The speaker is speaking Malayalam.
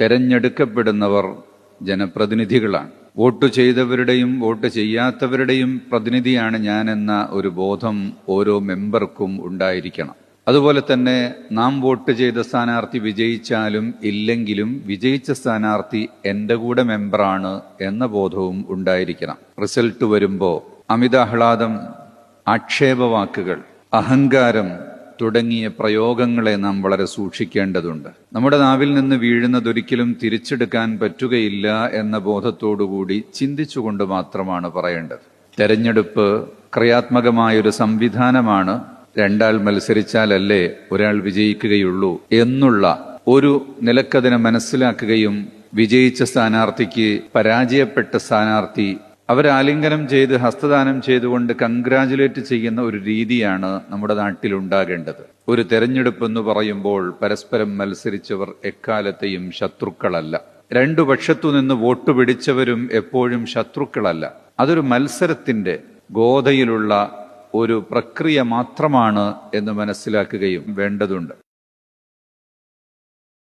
തെരഞ്ഞെടുക്കപ്പെടുന്നവർ ജനപ്രതിനിധികളാണ്. വോട്ട് ചെയ്തവരുടെയും വോട്ട് ചെയ്യാത്തവരുടെയും പ്രതിനിധിയാണ് ഞാൻ എന്ന ഒരു ബോധം ഓരോ മെമ്പർക്കും ഉണ്ടായിരിക്കണം. അതുപോലെ തന്നെ നാം വോട്ട് ചെയ്ത സ്ഥാനാർത്ഥി വിജയിച്ചാലും ഇല്ലെങ്കിലും വിജയിച്ച സ്ഥാനാർത്ഥി എന്റെ കൂടെ മെമ്പറാണ് എന്ന ബോധവും ഉണ്ടായിരിക്കണം. റിസൾട്ട് വരുമ്പോൾ അമിതാഹ്ലാദം ആക്ഷേപവാക്കുകൾ അഹങ്കാരം തുടങ്ങിയ പ്രയോഗങ്ങളെ നാം വളരെ സൂക്ഷിക്കേണ്ടതുണ്ട്. നമ്മുടെ നാവിൽ നിന്ന് വീഴുന്നതൊരിക്കലും തിരിച്ചെടുക്കാൻ പറ്റുകയില്ല എന്ന ബോധത്തോടുകൂടി ചിന്തിച്ചുകൊണ്ട് മാത്രമാണ് പറയേണ്ടത്. തെരഞ്ഞെടുപ്പ് ക്രിയാത്മകമായൊരു സംവിധാനമാണ് രണ്ടാൾ മത്സരിച്ചാലല്ലേ ഒരാൾ വിജയിക്കുകയുള്ളൂ എന്നുള്ള ഒരു നിലക്കതിനെ മനസ്സിലാക്കുകയും വിജയിച്ച സ്ഥാനാർത്ഥിക്ക് പരാജയപ്പെട്ട സ്ഥാനാർത്ഥി അവരെ ആലിംഗനം ചെയ്ത് ഹസ്തദാനം ചെയ്തുകൊണ്ട് കൺഗ്രാജുലേറ്റ് ചെയ്യുന്ന ഒരു രീതിയാണ് നമ്മുടെ നാട്ടിൽ ഉണ്ടാകേണ്ടത് ഒരു തെരഞ്ഞെടുപ്പ് എന്ന് പറയുമ്പോൾ പരസ്പരം മത്സരിച്ചവർ എക്കാലത്തെയും ശത്രുക്കളല്ല. രണ്ടു പക്ഷത്തു നിന്ന് വോട്ട് പിടിച്ചവരും എപ്പോഴും ശത്രുക്കളല്ല. അതൊരു മത്സരത്തിന്റെ ഗോതയിലുള്ള ഒരു പ്രക്രിയ മാത്രമാണ് എന്ന് മനസ്സിലാക്കുകയും വേണ്ടതുണ്ട്.